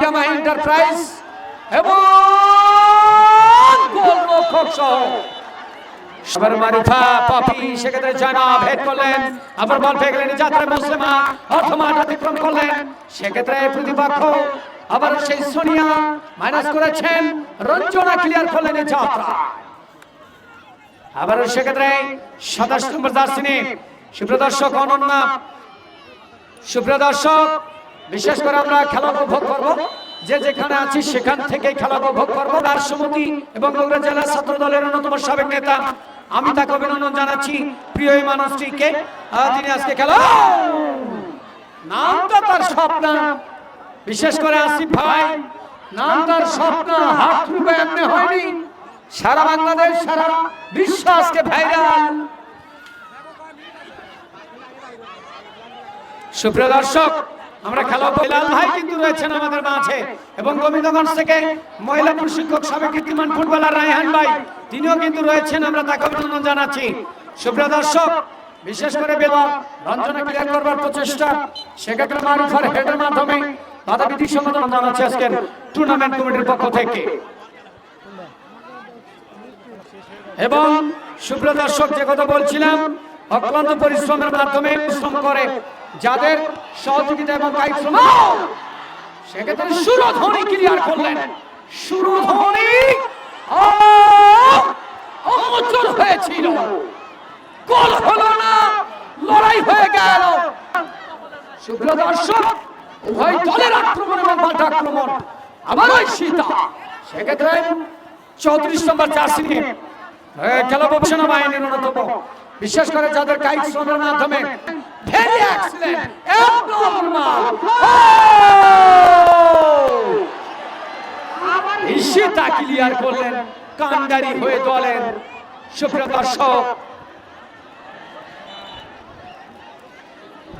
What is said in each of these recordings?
জামা এন্টারপ্রাইজ এবং গোলরক্ষক সহ। সবার মারুফা পপি সেক্ষেত্রে জনাব হেড করলেন। আবার বল গেলেন যাত্রা মুসলিমা অর্থমান অতিক্রম করলেন। সেক্ষেত্রে প্রতিপক্ষ আবার সেই সোনিয়া মাইনাস করেছেন রঞ্জনা ক্লিয়ার করলেন যাত্রা। আবার সেক্ষেত্রে সাতাশ নম্বর দার্শিনী সুপ্রদর্শক অনন্যা সুপ্রিয় দর্শক বিশেষ করে আমরা খেলা উপভোগ করব। যে যেখানে আছি সেখান থেকে খেলা উপভোগ করব। রাষ্ট্রপতি এবং বগুড়া জেলা ছাত্র দলের অন্যতম সাবেক নেতা আমি তাকে অভিনন্দন জানাচ্ছি। প্রিয় মানুষটিকে তিনি আজকে খেলা নামটা তার স্বপ্ন। বিশেষ করে আসিফ ভাই, নাম তার স্বপ্ন। হাত রূপে এমনি হয়নি। সারা বাংলাদেশ, সারা বিশ্ব আজকে ভাইরাল সুপ্রিয় দর্শক আমরা খেলা বিলাল ভাই কিন্তু রয়েছেন আমাদের মাঝে। এবং গোবিন্দগঞ্জ থেকে মহিলা প্রশিক্ষক সাবেক কীর্তিমান ফুটবলার রায়হান ভাই, তিনিও কিন্তু রয়েছেন, আমরা তাকে অভিনন্দন জানাচ্ছি। সুপ্রিয় দর্শক, বিশেষ করে বেলা রঞ্জনা ক্লিয়ার করবার প্রচেষ্টা, সেক্ষেত্রে মারুফার হেডের মাধ্যমে বাধা বিধি সমাধান জানাচ্ছি আজকের টুর্নামেন্ট কমিটির পক্ষ থেকে। এবং সুপ্রিয় দর্শক, যে কথা বলছিলাম অক্লান্ত পরিশ্রমের মাধ্যমে পরিশ্রম করে যাদের সহযোগিতা এবং কারিশ্রম সেক্ষেত্রে সুরধ্বনি ক্লিয়ার করলেন। সুরধ্বনি অমোচন হয়েছিল। গোল হলো না, লড়াই হয়ে গেল। সুপ্রিয় দর্শক, উভয় দলের আক্রমণ এবং পাল্টা আক্রমণ আবার ওই সীতা সেক্ষেত্রে চৌত্রিশ নম্বর নিয়ে খেলা সেনা বাহিনীর অন্যতম। বিশেষ করে যাদের কায়িক শ্রমের মাধ্যমে ভেরি এক্সিলেন্ট ঈশিতা ক্লিয়ার করলেন কান্ডারি হয়ে দলের সুপ্রিয় দর্শক।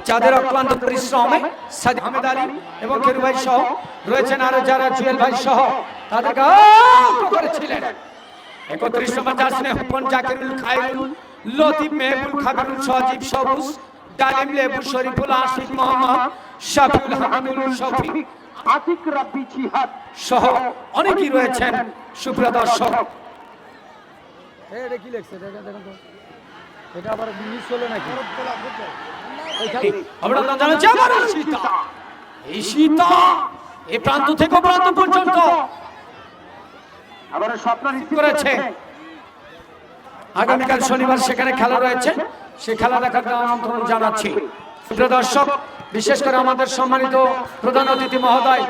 যাদের অক্লান্ত পরিশ্রমে সাদ আহমেদ আলী এবং কেরু ভাই সহ রয়েছেন আরও যারা জুয়েল ভাই সহ তাদেরকে করেছিলেন। একত্রিশ নম্বর জাসনে হুপন জাকিরুল খায়রুল লতিফ মেহবুল খাবিরুল সজীব সবুজ ডালিম লেবু শরীফুল আশিক মোহাম্মদ শাফিউল হামিদুল শফি আতিক রাব্বি জিহাদ সহ অনেকেই রয়েছেন সুপ্রিয় দর্শক। এটা কি লেখছে? এটা দেখুন তো। এটা আবার মিস হলো নাকি? অভিনন্দন জানাচ্ছি আবার সীতা এই সীতা এই প্রান্ত থেকে প্রান্ত পর্যন্ত আগামীকাল শনিবার সেখানে খেলা রয়েছে। সে খেলা দেখার জন্য আমন্ত্রণ জানাচ্ছি। দর্শক, বিশেষ করে আমাদের সম্মানিত প্রধান অতিথি মহোদয়